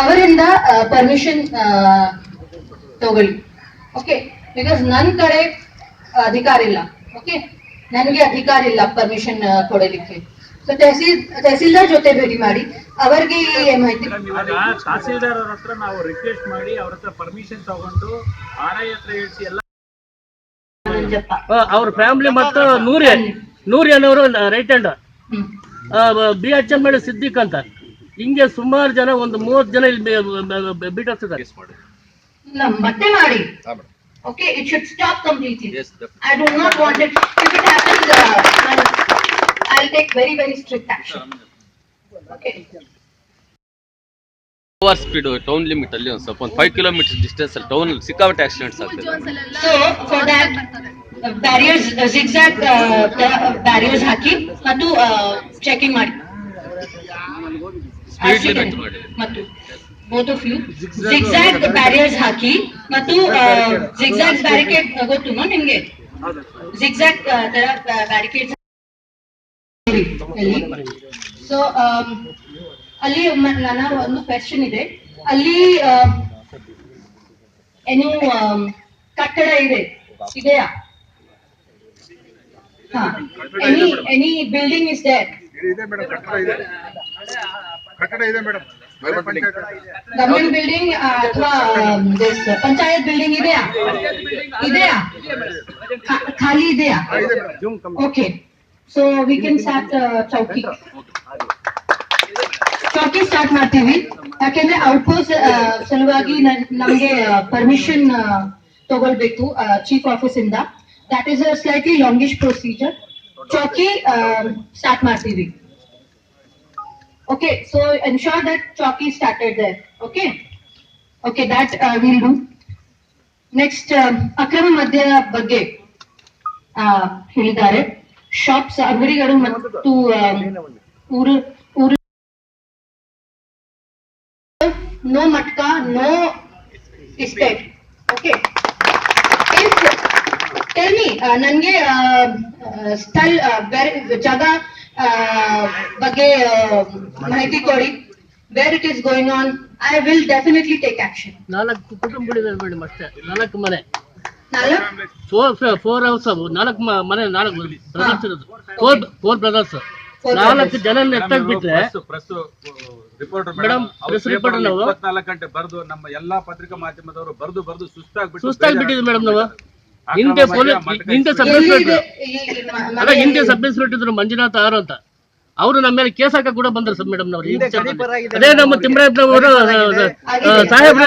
ಅವರಿಂದ ಪರ್ಮಿಷನ್ ತಗೊಳ್ಳಿ. Okay because ನನ್ನ ಕಡೆ ಅಧಿಕಾರ ಇಲ್ಲ. ಓಕೆ ನನಗೆ ಅಧಿಕಾರ ಇಲ್ಲ ಪರ್ಮಿಷನ್ ಕೊಡಲಿಕ್ಕೆ. ಸೊ ತಹಸೀಲ್ ತಹಸೀಲ್ದಾರ್ ಜೊತೆ ಭೇಟಿ ಮಾಡಿ. ಅವರಿಗೆ ಮಾಹಿತಿ ತಹಸೀಲ್ದಾರ್ ಅವ್ರ ಹತ್ರ ನಾವು ರಿಕ್ವೆಸ್ಟ್ ಮಾಡಿ ಅವ್ರ ಹತ್ರ ಪರ್ಮಿಷನ್ ತಗೊಂಡು ಆರ್ ಐ ಹತ್ರ ಇಳಿಸಿ ಎಲ್ಲ ನಂಜಪ್ಪ. ಅವ್ರ ಫ್ಯಾಮಿಲಿ ಮತ್ತು ನೂರಿ ನೂರ್ಯನ್ ಅವರು right hand B H M ಮೇಲೆ ಸಿದ್ದಿಕ್ ಅಂತ. ಹಿಂಗೆ ಸುಮಾರು ಜನ ಒಂದು ಮೂವತ್ತು ಜನ ಇಲ್ಲಿ ಬಿಟ್ಟಿದ್ದಾರೆ ಮತ್ತೆ ಮಾಡಿ. Okay it should stop completely I don't not want it if it happens I take very very strict action okay over speed town limit ಅಲ್ಲಿ ಒಂದು ಸ್ವಲ್ಪ ಒಂದು ಫೈವ್ ಕಿಲೋಮೀಟರ್ ಡಿಸ್ಟೆನ್ಸ್ ಅಲ್ಲಿ ಟೌನ್ ಸಿಕ್ಕಾಪಟ್ಟೆ ಆಕ್ಸಿಡೆಂಟ್ಸ್ ಆಗ್ತದೆ for that barriers zigzag barriers ಹಾಕಿ ಮತ್ತು checking limit ಮಾಡಿ. ಮತ್ತು both of you zigzag barriers ಹಾಕಿ ಮತ್ತು ಜಿಗ್ಜಾಗ್ ಬ್ಯಾರಿಕೇಡ್ ಗೊತ್ತು ನಿಮ್ಗೆ? ಜಿಗ್ಜಾಗ್ ತರ ಬ್ಯಾರಿಕೇಡ್ ಸೊ ಅಲ್ಲಿ. ಮ- ನನ್ನ ಒಂದು ಕ್ವೆಶನ್ ಇದೆ. ಅಲ್ಲಿ ಏನು ಕಟ್ಟಡ ಇದೆ? ಇದೆಯಾ? Any any building is there ಇದೆ ಮೇಡಮ್ ಕಟ್ಟಡ ಇದೆ. ಕಟ್ಟಡ ಇದೆ ಮೇಡಮ್. ಗವರ್ಮೆಂಟ್ ಬಿಲ್ಡಿಂಗ್ ಅಥವಾ ಪಂಚಾಯತ್ ಬಿಲ್ಡಿಂಗ್ ಇದೆಯಾ? ಇದೆಯಾ? ಖಾ- ಖಾಲಿ ಇದೆಯಾ? Okay so we can start chowki. Chowki start ಮಾಡ್ತೀವಿ. ಯಾಕೆಂದ್ರೆ ಔಟ್ಪೋಸ್ಟ್ ಸಲುವಾಗಿ ನನ್- ನಮ್ಗೆ ಪರ್ಮಿಷನ್ ತಗೊಳ್ಬೇಕು ಚೀಫ್ ಆಫೀಸ್ ಇಂದ. That is a slightly longish procedure Chowki start ಮಾಡ್ತೀವಿ ಓಕೆ ಸೊ ಎನ್ಶೋರ್ ದಟ್ ಚಾಕಿ started they okay okay that will do next um, ಅಕ್ರಮ ಮದ್ಯ ಬಗ್ಗೆ ಹೇಳಿದ್ದಾರೆ. ಶಾಪ್ಸ್ ಅಂಗಡಿಗಳು ಮತ್ತು ಆಮ್, ಊರು ಊರು ನೋ ಮಟ್ಕ ನೋ ಇಸ್ಟೇಟ್ ಓಕೆ ನನಗೆ ಸ್ಥಳ ಜಾಗ ಬಗ್ಗೆ ಮಾಹಿತಿ ಕೊಡಿ. Where it is going on I will definitely take action ನಾಲ್ಕು ಕುಟುಂಬಗಳಿವೆ ಮೇಡಮ್ ಅಷ್ಟೇ ನಾಲ್ಕು ಮನೆ. ನಾಲ್ಕು? ಫೋರ್ ಫೋರ್ ಹೌಸ್ ನಾಲ್ಕು ಮ- ಮನೆ ನಾಲ್ಕು ಬ್ರದರ್ಸ್ ಇರೋದು. ಫೋರ್ ಫೋರ್ ಬ್ರದರ್ಸ್ ನಾಲ್ಕು ಜನ ಎತ್ತಾಗ್ ಬಿಟ್ರೆ ಪ್ರೆಸ್ ರಿಪೋರ್ಟರ್ ಮೇಡಮ್, reporter ನಾವು- ಇಪ್ಪತ್ನಾಲ್ಕು ಗಂಟೆ ಬರೆದು ನಮ್ಮ ಎಲ್ಲಾ ಪತ್ರಿಕಾ ಮಾಧ್ಯಮದವರು ಬರೆದು ಬರೆದು ಸುಸ್ತಾಗಿ ಸುಸ್ತಾಗ್ಬಿಟ್ಟಿದೆ ಮೇಡಮ್ ನಾವು. ಹಿಂದೆ ಹಿಂದೆ ಸಬ್ ಇನ್ಸ್ಪೆಕ್ಟರ್ ಅಲ್ಲ ಹಿಂದೆ ಸಬ್ ಇನ್ಸ್ಪೆಕ್ಟರ್ ಇದ್ರು ಮಂಜುನಾಥ್ ಆರ್ ಅಂತ. ಅವರು ನಮ್ಮ ಮೇಲೆ ಕೇಸ್ ಹಾಕಕ್ ಕೂಡ ಬಂದ್ರು ಸರ್ ಮೇಡಮ್ ನವರು. ಅದೇ ನಮ್ಮ ತಿಮ್ಮರಾಯಪ್ಪನವರು ಸಾಹೇಬ್ರ